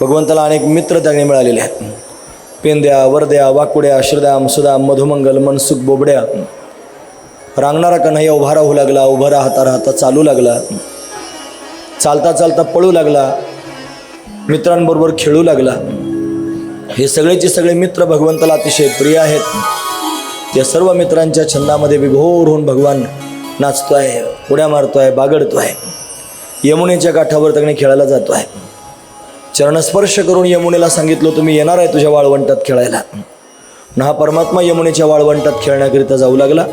भगवंताला अनेक मित्र त्याने मिळालेले आहेत. पेंद्या वरद्या वाकुड्या श्रदाम सुदाम मधुमंगल मनसुख बोबड्या. रांगणारा कन्हैया उभा राहू लागला उभा राहता राहता चालू लागला. चालता चालता पळू लागला. मित्रांबरोबर खेळू लागला. हे सगळेचे सगळे मित्र भगवंताला अतिशय प्रिय आहेत. या सर्व मित्रांच्या छंदामध्ये विभोर होऊन भगवान नाचतो आहे उड्या मारतो आहे बागडतो आहे यमुनेच्या काठावर तगणे खेळायला जातो आहे चरणस्पर्श करून यमुनेला सांगितलं तुम्ही येणार आहे तुझ्या वाळवंटात खेळायला. न हा परमात्मा यमुनेच्या वाळवंटात खेळण्याकरिता जाऊ लागला.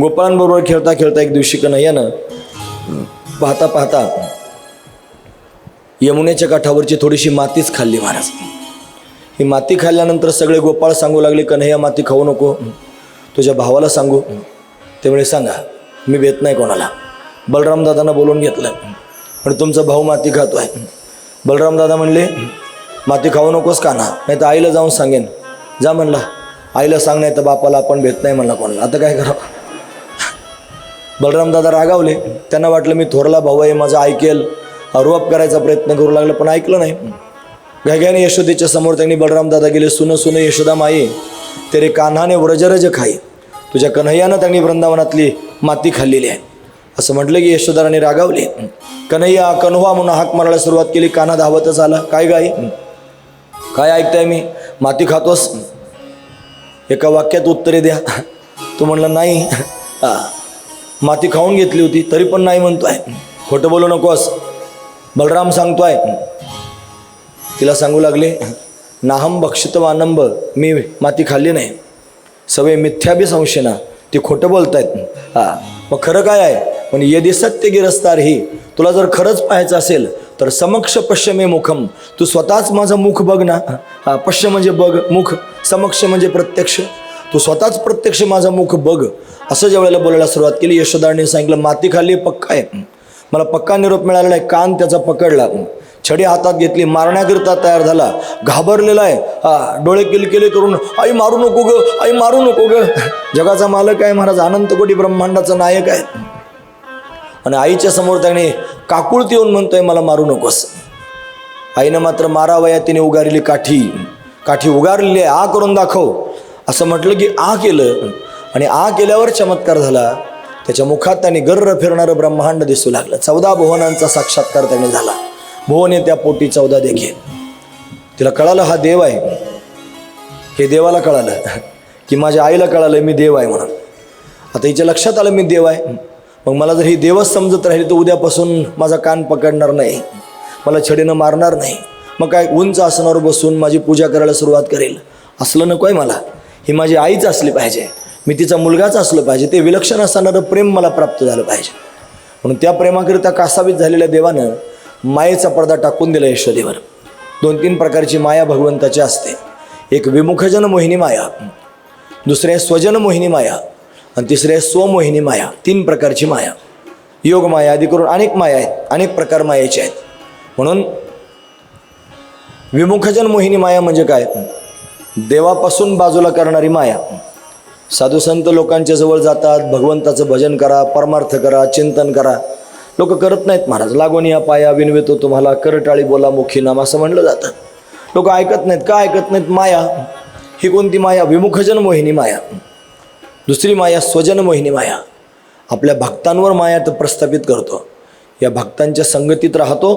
गोपाळांबरोबर खेळता खेळता एक दिवशी कन्हैयानं पाहता पाहता यमुनेच्या काठावरची थोडीशी मातीच खाल्ली महाराज. ही माती खाल्ल्यानंतर सगळे गोपाळ सांगू लागले कन्हैया माती खाऊ नको. तुझ्या भावाला सांगू. त्यामुळे सांगा मी भेट नाही कोणाला. बलराम दादांना बोलून घेतलं पण तुमचा भाऊ माती खातो आहे बलराम दादा म्हणले माती खाऊ नकोस का ना नाही तर आईला जाऊन सांगेन. जा म्हणला आईला सांग नाही तर बापाला आपण भेट नाही म्हणला कोणाला. आता काय करावं? बलराम दादा रागावले. त्यांना वाटलं मी थोरला भाऊ आहे माझं ऐकेल आरोप करायचा प्रयत्न करू लागला पण ऐकलं नाही. घाग्याने यशोदेच्या समोर त्यांनी बलराम दादा गेले सुन सुन यशोदा माये तेरे कान्हाने व्रजरज खाई तुझ्या कन्हैयानं त्यांनी वृंदावनातली माती खाल्लेली आहे. असं म्हटलं की यशोदाराने रागावले. कन्हैया कन्हवा म्हणून हाक मारायला सुरुवात केली. काना धावतच आला. काय गाई? काय ऐकताय मी? माती खातोस? एका वाक्यात उत्तरे द्या. तू म्हणला नाही. माती खाऊन घेतली होती तरी पण नाही म्हणतोय. खोटं बोलू नकोस. बलराम सांगतोय. तिला सांगू लागले नाहम भक्षित वानंब मी माती खाल्ली नाही. सवय मिथ्याबी संशयना ती खोटं बोलतायत. हा. मग खरं काय आहे? पण यदि सत्य गिरस्तार ही तुला जर खरंच पाहायचं असेल तर समक्ष पश्चिमे मुखम. तू स्वतःच माझं मुख बघ ना. हा पश्य म्हणजे बघ मुख. समक्ष म्हणजे प्रत्यक्ष. तू स्वतःच प्रत्यक्ष माझं मुख बघ. असं ज्या वेळेला बोलायला सुरुवात केली यशोदाने सांगितलं मातीखाली पक्का आहे. मला पक्का निरोप मिळालेला आहे कान त्याचा पकडला. छडी हातात घेतली मारण्याकरिता तयार झाला. घाबरलेला आहे. हा डोळे किलकिले करून आई मारू नको ग. आई मारू नको ग. जगाचा मालक आहे महाराज. अनंत कोटी ब्रह्मांडाचा नायक आहे. आणि आईच्या समोर त्याने काकुळती येऊन म्हणतोय मला मारू नकोस. आईनं मात्र मारावया तिने उगारली काठी काठी उगारलेली आहे आ करून दाखव. असं म्हटलं की आ केलं. आणि आ केल्यावर चमत्कार झाला. त्याच्या मुखात त्याने गर्र फिरणारं ब्रह्मांड दिसू लागलं. चौदा भुवनांचा साक्षात्कार त्याने झाला. भुवने त्या पोटी चौदा देखील. तिला कळालं हा देव आहे. हे देवाला कळालं. की माझ्या आईला कळालं मी देव आहे म्हणून. आता हिच्या लक्षात आलं मी देव आहे. मग मला जर ही देवच समजत राहिली तर उद्यापासून माझा कान पकडणार नाही. मला छडीनं मारणार नाही. मग काय उंच आसनावर बसून माझी पूजा करायला सुरुवात करेल? असलं नको आहे मला. ही माझी आईच असली पाहिजे. मी तिचा मुलगाच असलं पाहिजे. ते विलक्षण असणारं प्रेम मला प्राप्त झालं पाहिजे. म्हणून त्या प्रेमाकरिता कासावीत झालेल्या देवानं मायेचा पडदा टाकून दिला यशोदेवर. दोन तीन प्रकारची माया भगवंताची असते. एक विमुखजन मोहिनी माया. दुसरी आहे स्वजन मोहिनी माया. आणि तिसरी आहे स्वमोहिनी माया तीन प्रकारची माया. योग माया आदी करून अनेक माया आहेत अनेक प्रकार मायाचे आहेत. म्हणून विमुखजन मोहिनी माया म्हणजे काय? देवापासून बाजूला करणारी माया. साधू संत लोकांच्या जवळ जातात भगवंताचं भजन करा परमार्थ करा चिंतन करा. लोक करत नाहीत महाराज लागून या पाया विनवितो तुम्हाला करटाळी बोला मुखी नाम असं म्हणलं जातं. लोक ऐकत नाहीत का ऐकत नाहीत माया? ही कोणती माया? विमुखजन मोहिनी माया. दुसरी माया स्वजन मोहिनी माया. आपल्या भक्तांवर माया तर प्रस्थापित करतो. या भक्तांच्या संगतीत राहतो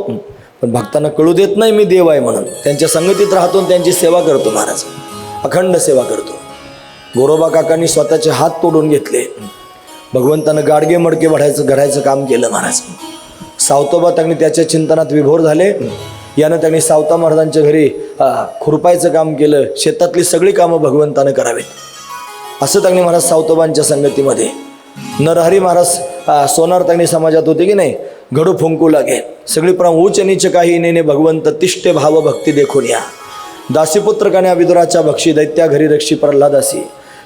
पण भक्तांना कळू देत नाही मी देव आहे म्हणून. त्यांच्या संगतीत राहतो त्यांची सेवा करतो महाराज. अखंड सेवा करतो. गोरोबा काकांनी स्वतःचे हात तोडून घेतले. भगवंतानं गाडगे मडके वाढायचं घडायचं काम केलं महाराज. सावतोबा त्यांनी त्याच्या चिंतनात विभोर झाले. यानं त्यांनी सावता महाराजांच्या घरी खुरपायचं काम केलं. शेतातली सगळी कामं भगवंतानं करावीत. असं त्यांनी महाराज सावतोबांच्या संगतीमध्ये. नरहरी महाराज सोनार त्यांनी समाजात होते की नाही? घडू फुंकू लागे. सगळी प्रम उच्च नीच काही नेने भगवंत तिष्ठे भाव भक्ती देखून या. दासीपुत्र कन्या विदुराच्या भक्षी दैत्या घरी रक्षी प्रल्हादासी.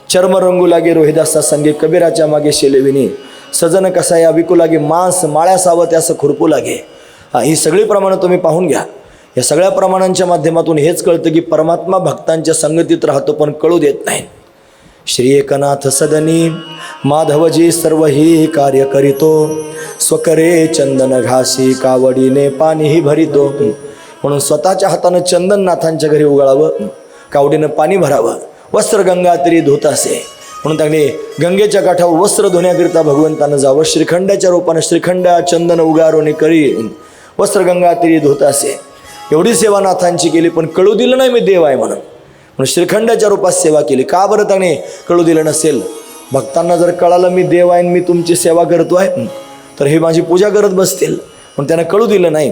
चर्म रंगू लागे रोहिदासा संगे कबीराच्या मागे शेलेविनी. सजन कसाया विकू लागे मांस माळ्या सावत असं खुरपू लागे. ही सगळी प्रमाणं तुम्ही पाहून घ्या. या सगळ्या प्रमाणांच्या माध्यमातून हेच कळतं की परमात्मा भक्तांच्या संगतीत राहतो पण कळू देत नाही. श्री एकनाथ सदनी माधवजी सर्व ही कार्य करीतो. स्वकरे चंदन घासी कावडीने पाणीही भरितो. म्हणून स्वतःच्या हातानं चंदननाथांच्या घरी उगाळावं. कावडीनं पाणी भरावं. वस्त्र गंगा तरी धुत असे. म्हणून त्यांनी गंगेच्या काठावर वस्त्र धुण्याकरिता भगवंतानं जावं. श्रीखंडाच्या रूपानं श्रीखंड चंदन उगारोने करी वस्त्र गंगा तरी धुत असे. एवढी सेवा नाथांची केली पण कळू दिलं नाही मी देव आहे म्हणून. म्हणून श्रीखंडाच्या रूपात सेवा केली. का बरं त्याने कळू दिलं नसेल? भक्तांना जर कळालं मी देव आहे आणि मी तुमची सेवा करतो आहे तर हे माझी पूजा करत बसतील. पण त्यांना कळू दिलं नाही.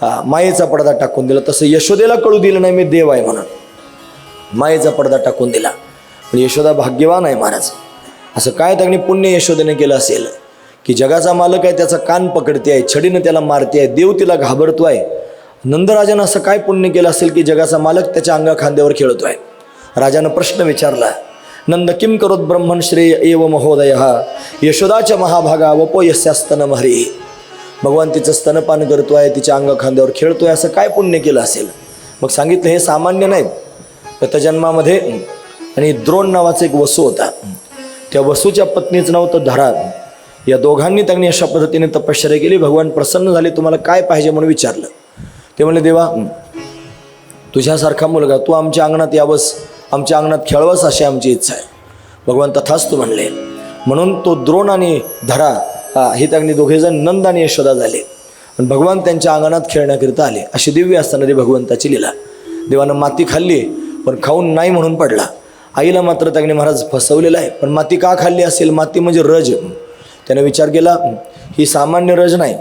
हा मायेचा पडदा टाकून दिला. तसं यशोदेला कळू दिलं नाही मी देव आहे म्हणून. मायेचा पडदा टाकून दिला. पण यशोदा भाग्यवान आहे महाराज. असं काय त्यांनी पुण्य यशोदेने केलं असेल? की जगाचा मालक आहे त्याचा कान पकडते आहे छडीनं त्याला मारते आहे देव तिला घाबरतो आहे. नंदराजानं असं काय पुण्य केलं असेल की जगाचा मालक त्याच्या अंगा खांद्यावर खेळतो आहे राजानं प्रश्न विचारला नंद किम करोत ब्रह्मण श्रेय एव महोदय? यशोदाच्या महाभागा वपो यस्यास्तन हरी. भगवान तिचं स्तनपान करतो आहे तिच्या अंग खांद्यावर खेळतो आहे असं काय पुण्य केलं असेल? मग सांगितलं हे सामान्य नाहीत गतजन्मामध्ये आणि द्रोण नावाचा एक वसू होता. त्या वसूच्या पत्नीचं नाव होतं धरा. या दोघांनी त्यांनी अशा पद्धतीने तपश्चर्या केली. भगवान प्रसन्न झाले तुम्हाला काय पाहिजे म्हणून विचारलं. ते म्हणले देवा तुझ्यासारखा मुलगा तू आमच्या अंगणात यावंस आमच्या अंगणात खेळवस अशी आमची इच्छा आहे. भगवान तथाच तू म्हणले. म्हणून तो द्रोण आणि धरा हा हे त्यांनी दोघेजण नंद आणि यशोदा झाले. आणि भगवान त्यांच्या अंगणात खेळण्याकरिता आले. अशी दिव्य असताना ते भगवंताची लीला. देवानं माती खाल्ली पण खाऊन नाही म्हणून पडला. आईला मात्र त्याने महाराज फसवलेला आहे. पण माती का खाल्ली असेल? माती म्हणजे रज. त्याने विचार केला ही सामान्य रज नाही.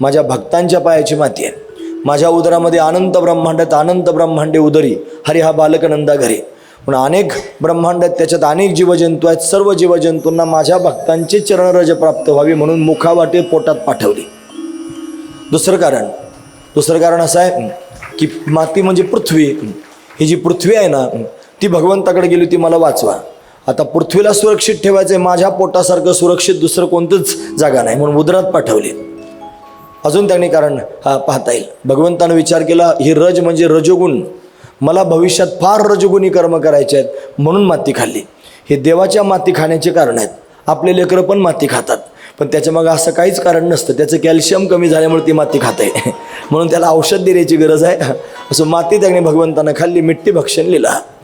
माझ्या भक्तांच्या पायाची माती आहे. माझ्या उदरामध्ये अनंत ब्रह्मांडात अनंत ब्रह्मांडे उदरी. हरी हा बालकनंदा घरे. पण अनेक ब्रह्मांडात त्याच्यात अनेक जीवजंतू आहेत सर्व जीवजंतूंना माझ्या भक्तांचे चरणरज प्राप्त व्हावी म्हणून मुखावाटे पोटात पाठवली. दुसरं कारण दुसरं कारण असं आहे की माती म्हणजे पृथ्वी ही. जी पृथ्वी आहे ना ती भगवंताकडे गेली ती मला वाचवा. आता पृथ्वीला सुरक्षित ठेवायचं आहे माझ्या पोटासारखं सुरक्षित दुसरं कोणतंच जागा नाही म्हणून उदरात पाठवली. अजून त्यांनी कारण हा पाहता येईल. भगवंतानं विचार केला ही रज म्हणजे रजोगुण. मला भविष्यात फार रजोगुणी कर्म करायचे आहेत म्हणून माती खाल्ली. हे देवाच्या माती खाण्याचे कारण आहेत. आपले लेकरं पण माती खातात. पण त्याच्या मग असं काहीच कारण नसतं. त्याचं कॅल्शियम कमी झाल्यामुळे ती माती खाते. म्हणून त्याला औषध देण्याची गरज आहे. असं माती त्याने भगवंतानं खाल्ली मिट्टी भक्षण लिहिला.